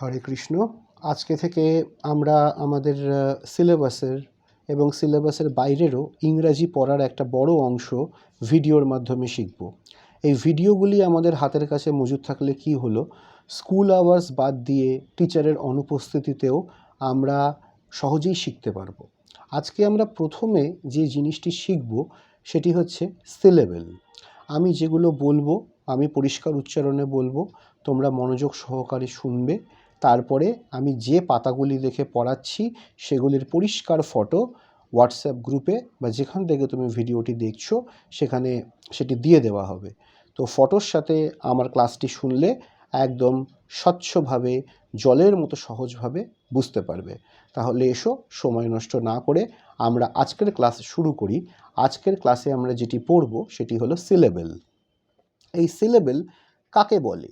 হরে কৃষ্ণ। আজকে থেকে আমরা আমাদের সিলেবাসের এবং সিলেবাসের বাইরেরও ইংরাজি পড়ার একটা বড় অংশ ভিডিওর মাধ্যমে শিখব। এই ভিডিওগুলি আমাদের হাতের কাছে মজুদ থাকলে কি হলো স্কুল আওয়ার্স বাদ দিয়ে টিচারের অনুপস্থিতিতেও আমরা সহজেই শিখতে পারব। আজকে আমরা প্রথমে যে জিনিসটি শিখব সেটি হচ্ছে সিলেবেল আমি যেগুলো বলব, আমি পরিষ্কার উচ্চারণে বলব, তোমরা মনোযোগ সহকারে শুনবে। তারপরে আমি যে পাতাগুলি দেখে পড়াচ্ছি, সেগুলির পরিষ্কার ফটো হোয়াটসঅ্যাপ গ্রুপে বা যেখান থেকে তুমি ভিডিওটি দেখছ, সেখানে সেটি দিয়ে দেওয়া হবে। তো ফটোর সাথে আমার ক্লাসটি শুনলে একদম স্বচ্ছভাবে, জলের মতো সহজভাবে বুঝতে পারবে। তাহলে এসো, সময় নষ্ট না করে আমরা আজকের ক্লাস শুরু করি। আজকের ক্লাসে আমরা যেটি পড়ব, সেটি হলো সিলেবেল এই সিলেবেল কাকে বলে?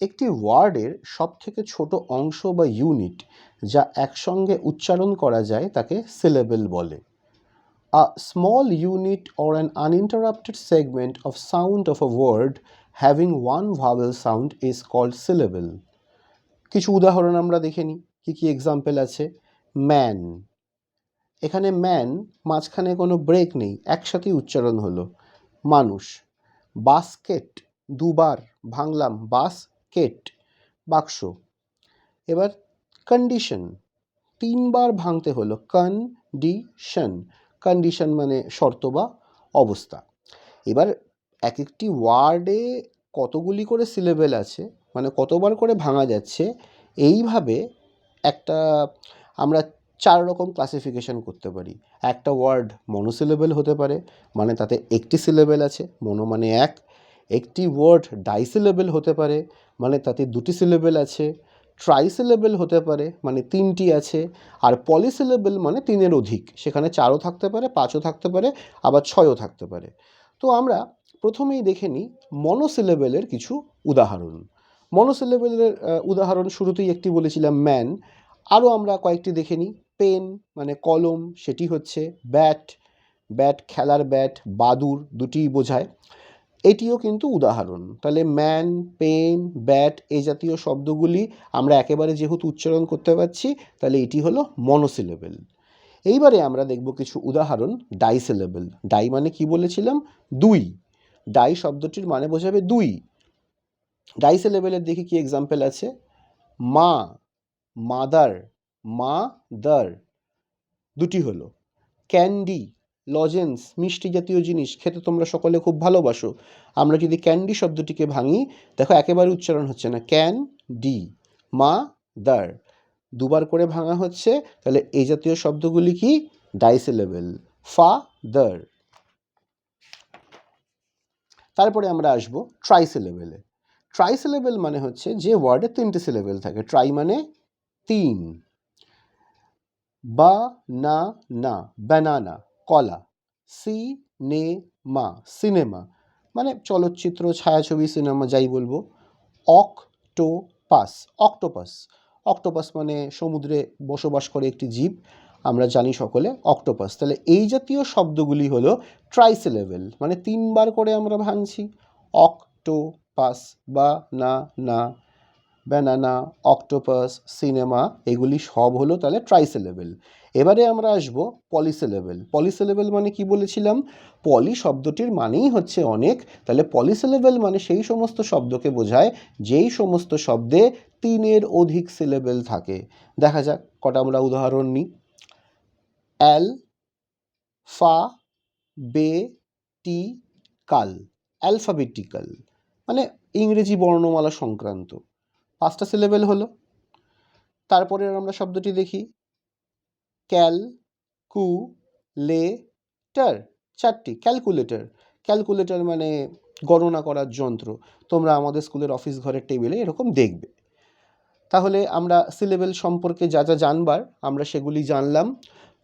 একটি ওয়ার্ডের সবথেকে ছোট অংশ বা ইউনিট যা একসঙ্গে উচ্চারণ করা যায় তাকে সিলেবেল বলে। A small unit or an uninterrupted segment of sound of a word having one vowel sound is called syllable কিছু উদাহরণ আমরা দেখে নিই, কী কী এক্সাম্পল আছে? ম্যান এখানে ম্যান মাঝখানে কোনো ব্রেক নেই, একসাথেই উচ্চারণ হলো। মানুষ। বাস্কেট দুবার, ভাঙলাম বাস কেট বাক্স। এবার কন্ডিশন তিনবার ভাঙতে হলো কন্ডিশন কন্ডিশন মানে শর্ত বা অবস্থা। এবার এক একটি ওয়ার্ডে কতগুলি করে সিলেবেল আছে মানে কতবার করে ভাঙা যাচ্ছে, এইভাবে একটা আমরা চার রকম ক্লাসিফিকেশন করতে পারি। একটা ওয়ার্ড মনোসিলেবেল হতে পারে মানে তাতে একটি সিলেবেল আছে মনো মানে এক। একটি ওয়ার্ড ডাইসিলেবেল হতে পারে মানে তাতে দুটি সিলেবেল আছে ট্রাইসিলেবেল হতে পারে মানে তিনটি আছে, আর পলিসিলেবেল মানে তিনের অধিক। সেখানে চারও থাকতে পারে, পাঁচও থাকতে পারে, আবার ছয়ও থাকতে পারে। তো আমরা প্রথমেই দেখে নিই মনোসিলেবেলের কিছু উদাহরণ। মনোসিলেবেলের উদাহরণ শুরুতেই একটি বলেছিলাম ম্যান আরও আমরা কয়েকটি দেখে নিই। পেন মানে কলম, সেটি হচ্ছে ব্যাট ব্যাট খেলার ব্যাট বাদুর, দুটিই বোঝায়। এটিও কিন্তু উদাহরণ। তাহলে ম্যান পেন ব্যাট এই জাতীয় শব্দগুলি আমরা একেবারে যেহেতু উচ্চারণ করতে পারছি, তাহলে এটি হলো মনোসিলেবেল এইবারে আমরা দেখব কিছু উদাহরণ ডাইসিলেবেল ডাই মানে কি বলেছিলাম? দুই। ডাই শব্দটির মানে বোঝাবে দুই। ডাইসিলেবেলের দেখি কি এক্সাম্পল আছে? মা, মাদার মা দার দুটি হলো। ক্যান্ডি লজেন্স, মিষ্টি জাতীয় জিনিস, খেতে তোমরা সকলে খুব ভালোবাসো। আমরা যদি ক্যান্ডি শব্দটিকে ভাঙি, দেখো একেবারে উচ্চারণ হচ্ছে না। ক্যান ডি, মা, দার। দুবার করে ভাঙা হচ্ছে, তাহলে এই জাতীয় শব্দগুলি কি? ডাইসিলেবেল। ফা, দার। তারপরে আমরা আসব ট্রাইসিলেবেলে। ট্রাইসিলেবেল মানে হচ্ছে যে ওয়ার্ডে তিনটে সিলেবেল থাকে। ট্রাই মানে তিন। বা, না না, ব্যানানা। কলা সি নে মা সিনেমা মানে চলচ্চিত্র, ছায়াছবি, সিনেমা যাই বলব, অক্টোপাস অক্টোপাস অক্টোপাস মানে সমুদ্রে বসবাস করে একটি জীব, আমরা জানি সকলে অক্টোপাস। তাহলে এই জাতীয় শব্দগুলি হলো ট্রাইসিলেবেল মানে তিনবার করে আমরা ভাঙছি, অক্টোপাস বা না না ব্যানানা, অক্টোপাস, সিনেমা, এগুলি সব হলো তাহলে ট্রাইসিলেবেল এবারে আমরা আসব পলিসিলেবেল পলিসিলেবেল মানে কি বলেছিলাম? পলি শব্দটির মানেই হচ্ছে অনেক। তাহলে পলিসিলেবেল মানে সেই সমস্ত শব্দকে বোঝায় যেই সমস্ত শব্দে তিনের অধিক সিলেবেল থাকে। দেখা যাক, কটা আমরা উদাহরণ নিই। অ্যাল, ফা, বে, টি, কাল। অ্যালফাবেটিক্যাল মানে ইংরেজি বর্ণমালা সংক্রান্ত। পাঁচটা সিলেবেল হলো। তারপরে আমরা শব্দটি দেখি। ক্যাল কু লে টার চারটি ক্যালকুলেটর। ক্যালকুলেটর মানে গণনা করার যন্ত্র। তোমরা আমাদের স্কুলের অফিস ঘরের টেবিলে এরকম দেখবে। তাহলে আমরা সিলেবেল সম্পর্কে যা যা জানবার, আমরা সেগুলি জানলাম।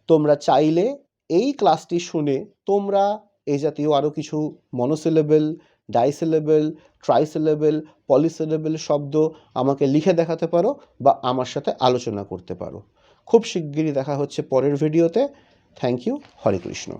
তোমরা চাইলে এই ক্লাসটি শুনে তোমরা এই জাতীয় আরও কিছু মনোসিলেবেল, ডাইসিলেবেল, ট্রাইসিলেবেল, পলিসিলেবেল শব্দ আমাকে লিখে দেখাতে পারো বা আমার সাথে আলোচনা করতে পারো। খুব শিগগিরই দেখা হচ্ছে পরের ভিডিওতে। Thank you Hare Krishna.